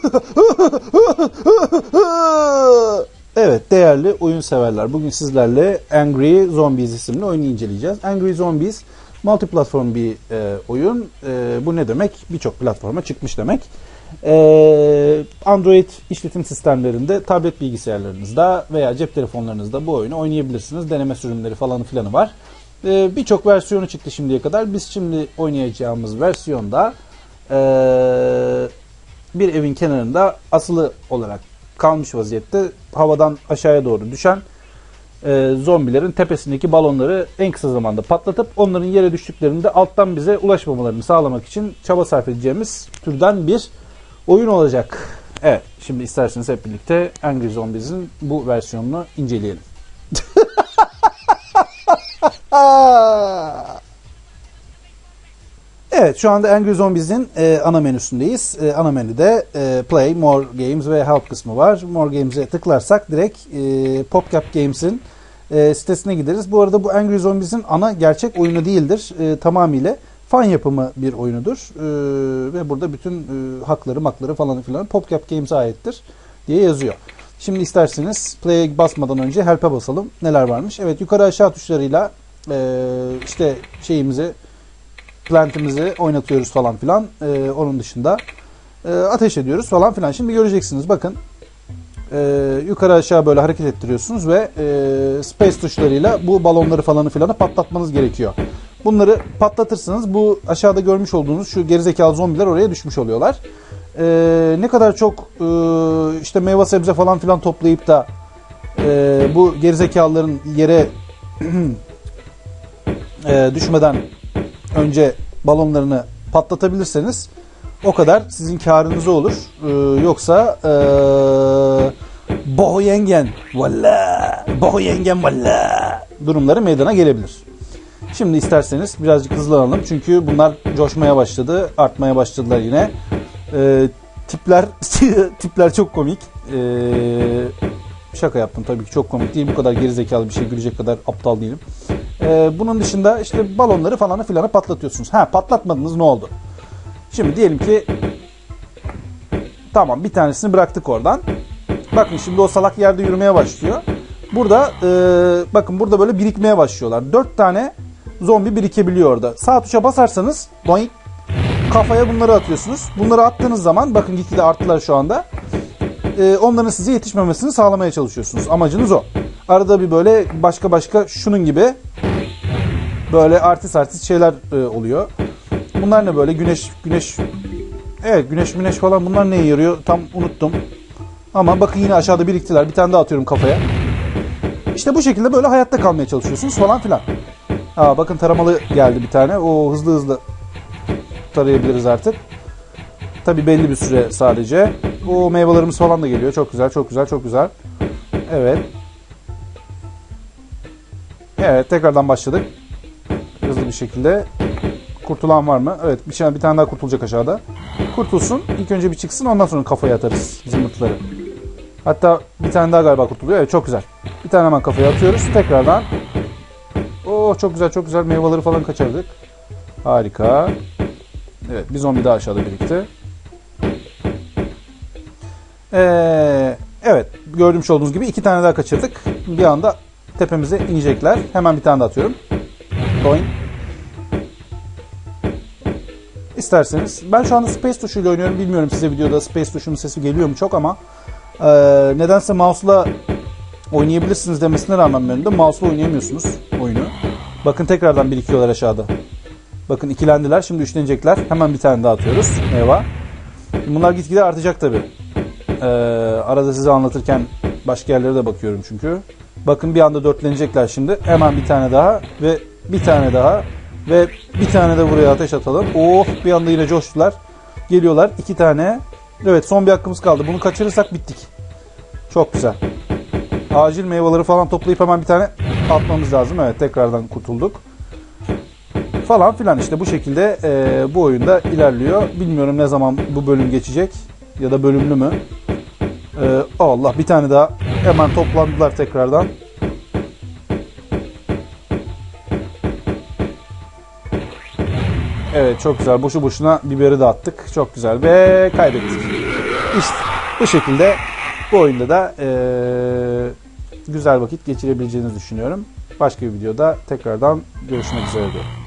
Evet değerli oyun severler. Bugün sizlerle Angry Zombies isimli oyunu inceleyeceğiz. Angry Zombies multiplatform bir e, oyun. E, bu ne demek? Birçok platforma çıkmış demek. E, Android işletim sistemlerinde, tablet bilgisayarlarınızda veya cep telefonlarınızda bu oyunu oynayabilirsiniz. Deneme sürümleri falan filanı var. E, Birçok versiyonu çıktı şimdiye kadar. Biz şimdi oynayacağımız versiyonda e, bir evin kenarında asılı olarak kalmış vaziyette havadan aşağıya doğru düşen e, zombilerin tepesindeki balonları en kısa zamanda patlatıp onların yere düştüklerinde alttan bize ulaşmamalarını sağlamak için çaba sarf edeceğimiz türden bir oyun olacak. Evet, şimdi isterseniz hep birlikte Angry Zombies'in bu versiyonunu inceleyelim. Evet şu anda Angry Zombies'in e, ana menüsündeyiz. E, ana menüde e, Play, More Games ve Help kısmı var. More Games'e tıklarsak direkt e, PopCap Games'in e, sitesine gideriz. Bu arada bu Angry Zombies'in ana gerçek oyunu değildir. E, tamamıyla fan yapımı bir oyunudur. E, ve burada bütün e, hakları makları falan filan PopCap Games'e aittir diye yazıyor. Şimdi isterseniz Play'e basmadan önce Help'e basalım. Neler varmış? Evet yukarı aşağı tuşlarıyla e, işte şeyimizi plantimizi oynatıyoruz falan filan. Ee, onun dışında e, ateş ediyoruz falan filan. Şimdi göreceksiniz bakın. E, yukarı aşağı böyle hareket ettiriyorsunuz ve e, space tuşlarıyla bu balonları falanı filanı patlatmanız gerekiyor. Bunları patlatırsınız. Bu aşağıda görmüş olduğunuz şu gerizekalı zombiler oraya düşmüş oluyorlar. E, ne kadar çok e, işte meyve sebze falan filan toplayıp da e, bu gerizekalıların yere e, düşmeden önce balonlarını patlatabilirseniz o kadar sizin karınıza olur. Ee, yoksa ee, boh yengen valla boh yengen valla durumları meydana gelebilir. Şimdi isterseniz birazcık hızlanalım çünkü bunlar coşmaya başladı, artmaya başladılar yine. Ee, tipler tipler çok komik. Ee, şaka yaptım tabii ki çok komik değil. Bu kadar gerizekalı bir şey gülecek kadar aptal değilim. Ee, bunun dışında işte balonları falanı filanı patlatıyorsunuz. Ha patlatmadınız ne oldu? Şimdi diyelim ki tamam bir tanesini bıraktık oradan. Bakın şimdi o salak yerde yürümeye başlıyor. Burada e, bakın burada böyle birikmeye başlıyorlar. Dört tane zombi birikebiliyor orada. Sağ tuşa basarsanız doink, kafaya bunları atıyorsunuz. Bunları attığınız zaman bakın gitgide arttılar şu anda. E, onların size yetişmemesini sağlamaya çalışıyorsunuz. Amacınız o. Arada bir böyle başka başka şunun gibi böyle artist artist şeyler e, oluyor. Bunlar ne böyle güneş güneş evet güneş güneş falan bunlar neye yarıyor tam unuttum. Ama bakın yine aşağıda biriktiler. Bir tane daha atıyorum kafaya. İşte bu şekilde böyle hayatta kalmaya çalışıyorsunuz falan filan. Aa, bakın taramalı geldi bir tane. O hızlı hızlı tarayabiliriz artık. Tabi belli bir süre sadece. O meyvelerimiz falan da geliyor. Çok güzel, çok güzel, çok güzel. Evet. Evet, tekrardan başladık hızlı bir şekilde. Kurtulan var mı? Evet bir, şey, bir tane daha kurtulacak aşağıda. Kurtulsun. İlk önce bir çıksın ondan sonra kafaya atarız zımbırtıları. Hatta bir tane daha galiba kurtuluyor. Evet çok güzel. Bir tane hemen kafaya atıyoruz. Tekrardan. Oo çok güzel çok güzel meyveleri falan kaçırdık. Harika. Evet bir zombi daha aşağıda birikti. Ee, evet gördüğümüz olduğunuz gibi iki tane daha kaçırdık. Bir anda tepemize inecekler. Hemen bir tane daha atıyorum. Doink. İsterseniz. Ben şu anda Space tuşuyla oynuyorum. Bilmiyorum size videoda Space tuşunun sesi geliyor mu çok ama e, nedense mouse'la oynayabilirsiniz demesine rağmen benim de mouse'la oynayamıyorsunuz oyunu. Bakın tekrardan birikiyorlar aşağıda. Bakın ikilendiler. Şimdi üçlenecekler. Hemen bir tane daha atıyoruz. Eyvah. Bunlar gitgide artacak tabi. Ee, arada size anlatırken başka yerlere de bakıyorum çünkü. Bakın bir anda dörtlenecekler şimdi. Hemen bir tane daha ve bir tane daha ve bir tane de buraya ateş atalım. Oh bir anda yine coştular. Geliyorlar iki tane. Evet son bir hakkımız kaldı. Bunu kaçırırsak bittik. Çok güzel. Acil meyveleri falan toplayıp hemen bir tane atmamız lazım. Evet tekrardan kurtulduk. Falan filan işte bu şekilde e, bu oyunda ilerliyor. Bilmiyorum ne zaman bu bölüm geçecek ya da bölümlü mü. E, Allah bir tane daha hemen toplandılar tekrardan. Evet çok güzel. Boşu boşuna biberi de attık. Çok güzel ve kaybettik. İşte bu şekilde bu oyunda da e, güzel vakit geçirebileceğinizi düşünüyorum. Başka bir videoda tekrardan görüşmek üzere diyorum.